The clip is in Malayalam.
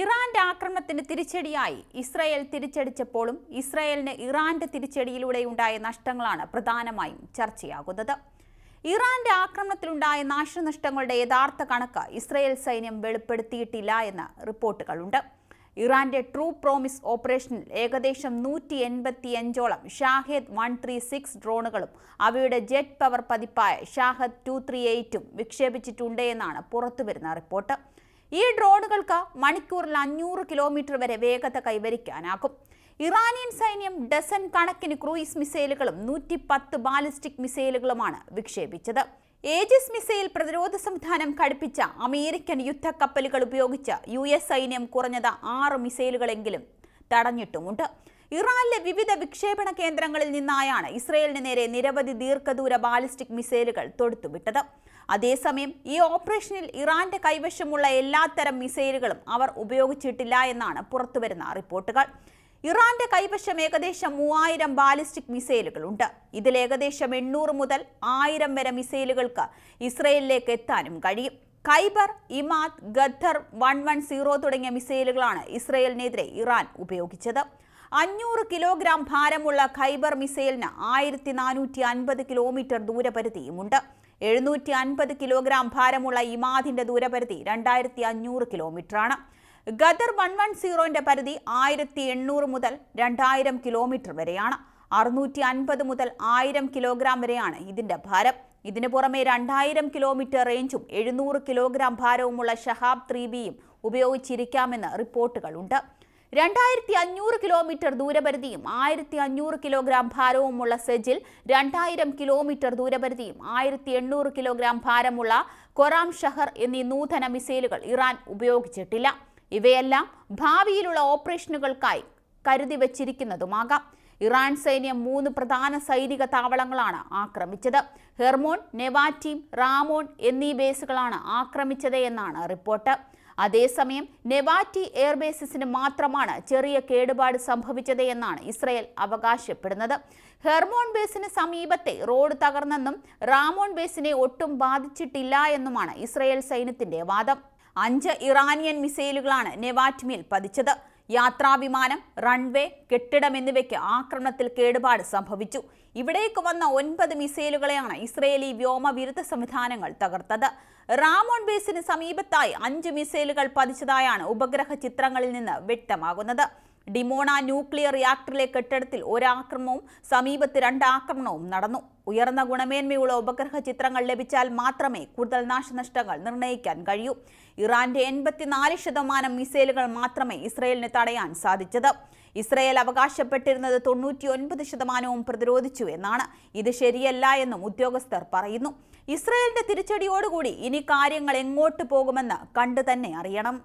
ഇറാന്റെ ആക്രമണത്തിന് തിരിച്ചടിയായി. ഇസ്രായേൽ തിരിച്ചടിച്ചപ്പോഴും ഇസ്രായേലിന് ഇറാന്റെ തിരിച്ചടിയിലൂടെയുണ്ടായ നഷ്ടങ്ങളാണ് പ്രധാനമായും ചർച്ചയാകുന്നത്. ഇറാന്റെ ആക്രമണത്തിലുണ്ടായ നാശനഷ്ടങ്ങളുടെ യഥാർത്ഥ കണക്ക് ഇസ്രായേൽ സൈന്യം വെളിപ്പെടുത്തിയിട്ടില്ല എന്ന റിപ്പോർട്ടുകളുണ്ട്. ഇറാന്റെ ട്രൂ പ്രോമിസ് ഓപ്പറേഷനിൽ ഏകദേശം നൂറ്റി എൺപത്തിയഞ്ചോളം ഷാഹേദ് വൺ ത്രീ സിക്സ് ഡ്രോണുകളും അവയുടെ ജെറ്റ് പവർ പതിപ്പായ ഷാഹദ് ടു ത്രീ എയ്റ്റും വിക്ഷേപിച്ചിട്ടുണ്ട് എന്നാണ് പുറത്തുവരുന്ന റിപ്പോർട്ട്. ഈ ഡ്രോണുകൾക്ക് മണിക്കൂറിൽ അഞ്ഞൂറ് കിലോമീറ്റർ വരെ വേഗത കൈവരിക്കാനാകും. ഇറാനിയൻ സൈന്യം ഡസൻ കണക്കിന് ക്രൂയിസ് മിസൈലുകളും നൂറ്റി പത്ത് ബാലിസ്റ്റിക് മിസൈലുകളുമാണ് വിക്ഷേപിച്ചത്. ഏജിസ് മിസൈൽ പ്രതിരോധ സംവിധാനം ഘടിപ്പിച്ച അമേരിക്കൻ യുദ്ധക്കപ്പലുകൾ ഉപയോഗിച്ച് യു എസ് സൈന്യം കുറഞ്ഞത് ആറ് മിസൈലുകളെങ്കിലും തടഞ്ഞിട്ടുമുണ്ട്. ഇറാനിലെ വിവിധ വിക്ഷേപണ കേന്ദ്രങ്ങളിൽ നിന്നായാണ് ഇസ്രയേലിന് നേരെ നിരവധി ദീർഘദൂര ബാലിസ്റ്റിക് മിസൈലുകൾ തൊടുത്തുവിട്ടത്. അതേസമയം ഈ ഓപ്പറേഷനിൽ ഇറാന്റെ കൈവശമുള്ള എല്ലാത്തരം മിസൈലുകളും അവർ ഉപയോഗിച്ചിട്ടില്ല എന്നാണ് പുറത്തുവരുന്ന റിപ്പോർട്ടുകൾ. ഇറാന്റെ കൈവശം ഏകദേശം മൂവായിരം ബാലിസ്റ്റിക് മിസൈലുകളുണ്ട്. ഇതിൽ ഏകദേശം എണ്ണൂറ് മുതൽ ആയിരം വരെ മിസൈലുകൾക്ക് ഇസ്രയേലിലേക്ക് എത്താനും കഴിയും. Khaibar Emad Ghadr one one zero തുടങ്ങിയ മിസൈലുകളാണ് ഇസ്രയേലിനെതിരെ ഇറാൻ ഉപയോഗിച്ചത്. അഞ്ഞൂറ് കിലോഗ്രാം ഭാരമുള്ള ഖൈബർ മിസൈലിന് ആയിരത്തി നാനൂറ്റി അൻപത് കിലോമീറ്റർ ദൂരപരിധിയുമുണ്ട്. എഴുന്നൂറ്റി അൻപത് കിലോഗ്രാം ഭാരമുള്ള ഇമാദിന്റെ ദൂരപരിധി രണ്ടായിരത്തി അഞ്ഞൂറ് കിലോമീറ്ററാണ്. ഗദർ വൺ വൺ സീറോന്റെ പരിധി ആയിരത്തി എണ്ണൂറ് മുതൽ രണ്ടായിരം കിലോമീറ്റർ വരെയാണ്. അറുന്നൂറ്റി അൻപത് മുതൽ ആയിരം കിലോഗ്രാം വരെയാണ് ഇതിന്റെ ഭാരം. ഇതിനു പുറമെ രണ്ടായിരം കിലോമീറ്റർ റേഞ്ചും എഴുന്നൂറ് കിലോഗ്രാം ഭാരവുമുള്ള ഷഹാബ് ത്രീ ബിയും ഉപയോഗിച്ചിരിക്കാമെന്ന് റിപ്പോർട്ടുകളുണ്ട്. രണ്ടായിരത്തി അഞ്ഞൂറ് കിലോമീറ്റർ ദൂരപരിധിയും ആയിരത്തി അഞ്ഞൂറ് കിലോഗ്രാം ഭാരവുമുള്ള സെജിൽ രണ്ടായിരം കിലോമീറ്റർ ദൂരപരിധിയും ആയിരത്തി എണ്ണൂറ് കിലോഗ്രാം ഭാരമുള്ള കൊറാം ഷഹർ എന്നീ നൂതന മിസൈലുകൾ ഇറാൻ ഉപയോഗിച്ചിട്ടില്ല. ഇവയെല്ലാം ഭാവിയിലുള്ള ഓപ്പറേഷനുകൾക്കായി കരുതി വച്ചിരിക്കുന്നതുമാകാം. ഇറാൻ സൈന്യം മൂന്ന് പ്രധാന സൈനിക താവളങ്ങളാണ് ആക്രമിച്ചത്. ഹെർമോൺ നെവാറ്റീം റാമോൺ എന്നീ ബേസുകളാണ് ആക്രമിച്ചത് എന്നാണ് റിപ്പോർട്ട്. അതേസമയം നെവാറ്റി എയർബേസിന് മാത്രമാണ് ചെറിയ കേടുപാട് സംഭവിച്ചത് എന്നാണ് ഇസ്രയേൽ അവകാശപ്പെടുന്നത്. ഹെർമോൺ ബേസിന് സമീപത്തെ റോഡ് തകർന്നെന്നും റാമോൺ ബേസിനെ ഒട്ടും ബാധിച്ചിട്ടില്ല എന്നുമാണ് ഇസ്രയേൽ സൈന്യത്തിന്റെ വാദം. അഞ്ച് ഇറാനിയൻ മിസൈലുകളാണ് നെവാറ്റ്മിൽ പതിച്ചത്. യാത്രാവിമാനം റൺവേ കെട്ടിടം എന്നിവയ്ക്ക് ആക്രമണത്തിൽ കേടുപാട് സംഭവിച്ചു. ഇവിടേക്ക് വന്ന ഒൻപത് മിസൈലുകളെയാണ് ഇസ്രയേലി വ്യോമവിരുദ്ധ സംവിധാനങ്ങൾ തകർത്തത്. റാമോൺ ബേസിന് സമീപത്തായി അഞ്ച് മിസൈലുകൾ പതിച്ചതായാണ് ഉപഗ്രഹ ചിത്രങ്ങളിൽ നിന്ന് വ്യക്തമാകുന്നത്. ഡിമോണ ന്യൂക്ലിയർ റിയാക്ടറിലെ കെട്ടിടത്തിൽ ഒരാക്രമണവും സമീപത്ത് രണ്ട് ആക്രമണവും നടന്നു. ഉയർന്ന ഗുണമേന്മയുള്ള ഉപഗ്രഹ ചിത്രങ്ങൾ ലഭിച്ചാൽ മാത്രമേ കൂടുതൽ നാശനഷ്ടങ്ങൾ നിർണയിക്കാൻ കഴിയൂ. ഇറാന്റെ എൺപത്തിനാല് ശതമാനം മിസൈലുകൾ മാത്രമേ ഇസ്രയേലിന് തടയാൻ സാധിച്ചത്. ഇസ്രയേൽ അവകാശപ്പെട്ടിരുന്നത് തൊണ്ണൂറ്റി ഒൻപത് ശതമാനവും പ്രതിരോധിച്ചു എന്നാണ്. ഇത് ശരിയല്ല എന്നും ഉദ്യോഗസ്ഥർ പറയുന്നു. ഇസ്രയേലിന്റെ തിരിച്ചടിയോടുകൂടി ഇനി കാര്യങ്ങൾ എങ്ങോട്ട് പോകുമെന്ന് കണ്ടു തന്നെ അറിയണം.